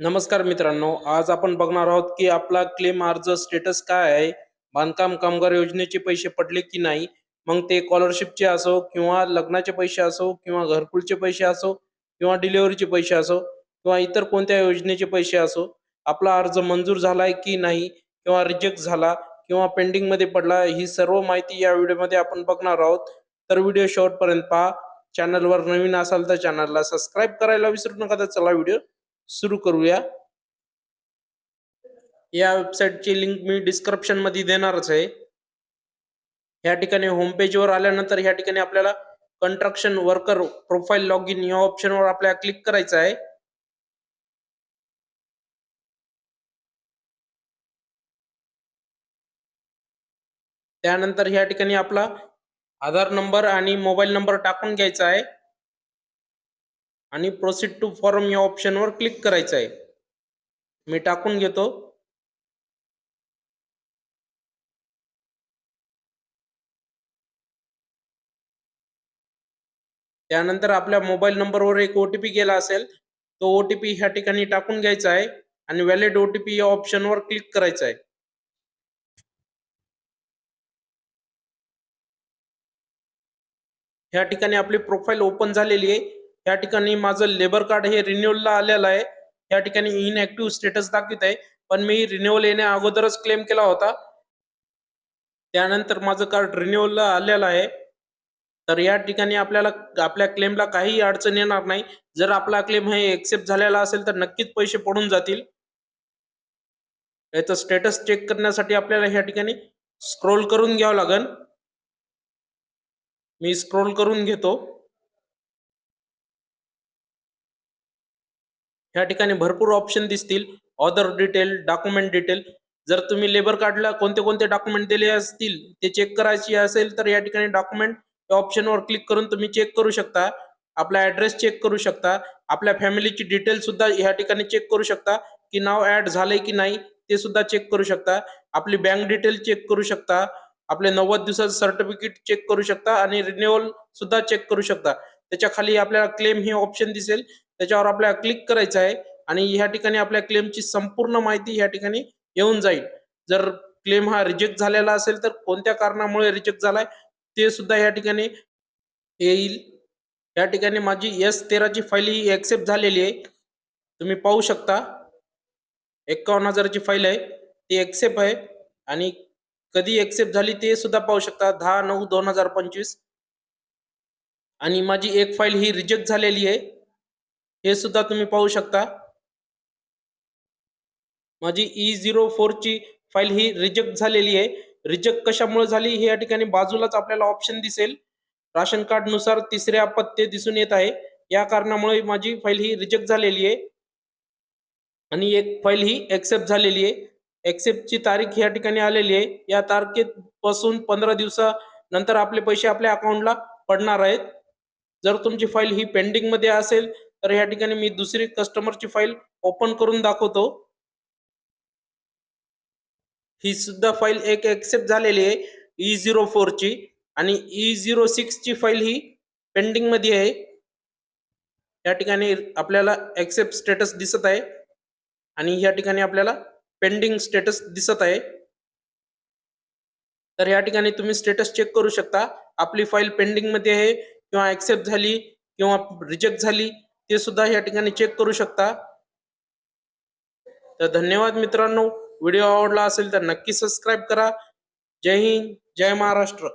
नमस्कार मित्रांनो आज आपण बघणार आहोत की आपला क्लेम अर्ज स्टेटस काय आहे बांधकाम कामगार योजनेचे पैसे पडले की नाही मग ते स्कॉलरशिपचे असो किंवा लग्नाचे पैसे असो किंवा घरकुलचे पैसे असो किंवा डिलिव्हरीचे पैसे असो किंवा इतर कोणत्या योजनेचे पैसे असो आपला अर्ज मंजूर झालाय की नाही किंवा रिजेक्ट झाला किंवा पेंडिंगमध्ये पडला ही सर्व माहिती या व्हिडिओमध्ये आपण बघणार आहोत. तर व्हिडिओ शेवटपर्यंत पहा. चॅनलवर नवीन असाल तर चॅनलला सबस्क्राईब करायला विसरू नका तर चला व्हिडिओ सुरू करूया. या वेबसाईटची लिंक मी डिस्क्रिप्शनमध्ये देणारच आहे. या ठिकाणी होमपेज वर आल्यानंतर या ठिकाणी आपल्याला construction worker profile log in या ऑप्शनवर आपल्याला क्लिक करायचं आहे. त्यानंतर या ठिकाणी आपला आधार नंबर आणि मोबाईल नंबर टाकून घ्यायचा आहे. आणि प्रोसीड टू फॉर्म या ऑप्शनवर क्लिक करायचं आहे. मी टाकून घेतो. त्यानंतर आपल्या मोबाईल नंबरवर एक ओ टी पी गेला असेल तो ओ टी पी ह्या ठिकाणी टाकून घ्यायचा आहे आणि व्हॅलिड ओ टी पी या ऑप्शनवर क्लिक करायचं आहे. ह्या ठिकाणी आपली प्रोफाईल ओपन झालेली आहे. या ठिकाणी माझं लेबर कार्ड हे रिन्युअलला आलेलं आहे. या ठिकाणी इनऍक्टिव्ह स्टेटस दाखवित आहे. पण मी रिन्युअल येण्या अगोदरच क्लेम केला होता. त्यानंतर माझं कार्ड रिन्युअलला आलेलं आहे. तर या ठिकाणी आपल्याला आपल्या क्लेमला काही अडचण येणार नाही. जर आपला क्लेम हे एक्सेप्ट झालेला असेल तर नक्कीच पैसे पडून जातील. याचं स्टेटस चेक करण्यासाठी आपल्याला ह्या ठिकाणी स्क्रोल करून घ्यावं लागेल मी स्क्रोल करून घेतो. ह्या ठिकाणी भरपूर ऑप्शन दिसतील. ऑदर डिटेल डॉक्युमेंट डिटेल जर तुम्ही लेबर कार्डला कोणते कोणते डॉक्युमेंट दिले असतील ते चेक करायची असेल तर या ठिकाणी डॉक्युमेंट या ऑप्शनवर क्लिक करून तुम्ही चेक करू शकता. आपला ऍड्रेस चेक करू शकता. आपल्या फॅमिलीची डिटेल सुद्धा ह्या ठिकाणी चेक करू शकता. की नाव ऍड झालंय की नाही ते सुद्धा चेक करू शकता. आपली बँक डिटेल चेक करू शकता. आपले नव्वद दिवसाचं सर्टिफिकेट चेक करू शकता आणि रिन्युअल सुद्धा चेक करू शकता. त्याच्याखाली आपल्याला क्लेम हे ऑप्शन दिसेल. त्याच्यावर आपल्याला क्लिक करायचं आहे आणि ह्या ठिकाणी आपल्या क्लेमची संपूर्ण माहिती ह्या ठिकाणी येऊन जाईल. जर क्लेम हा रिजेक्ट झालेला असेल तर कोणत्या कारणामुळे रिजेक्ट झालाय ते सुद्धा या ठिकाणी येईल. या ठिकाणी माझी एस तेराची फाईल ही ॲक्सेप्ट झालेली आहे. तुम्ही पाहू शकता. एकावन्न हजाराची फाईल आहे. ती ॲक्सेप्ट आहे. आणि कधी ॲक्सेप्ट झाली ते सुद्धा पाहू शकता. दहा नऊ दोन हजार पंचवीस. आणि माझी एक फाईल ही रिजेक्ट झालेली आहे. हे सुद्धा तुम्ही पाहू शकता. माझी ई झिरो फोरची फाईल ही रिजेक्ट झालेली आहे. रिजेक्ट कशामुळे झाली? हे या ठिकाणी बाजूलाच आपल्याला ऑप्शन दिसेल. राशन कार्डनुसार तिसरे अपत्य दिसून येत आहे. या कारणामुळे माझी फाईल ही रिजेक्ट झालेली आहे. आणि एक फाईल ही एक्सेप्ट झालेली आहे. एक्सेप्टची तारीख या ठिकाणी आलेली आहे. या तारखेपासून पंधरा दिवसानंतर आपले पैसे आपल्या अकाउंटला पडणार आहेत. जर तुमची फाईल ही पेंडिंगमध्ये असेल तर या ठिकाणी मी दुसरी कस्टमरची फाईल ओपन करून दाखवतो. ही सुद्धा फाईल एक एक्सेप्ट झालेली आहे ई झिरो फोरची आणि ई झिरो सिक्सची फाईल ही पेंडिंगमध्ये आहे. या ठिकाणी आपल्याला एक्सेप्ट स्टेटस दिसत आहे. आणि या ठिकाणी आपल्याला पेंडिंग स्टेटस दिसत आहे. तर या ठिकाणी तुम्ही स्टेटस चेक करू शकता. आपली फाईल पेंडिंगमध्ये आहे किंवा ऍक्सेप्ट झाली किंवा रिजेक्ट झाली. ते सुद्धा या ठिकाणी चेक करू शकता. तर धन्यवाद मित्रांनो. व्हिडिओ आवडला असेल तर नक्की सबस्क्राईब करा. जय हिंद जय महाराष्ट्र.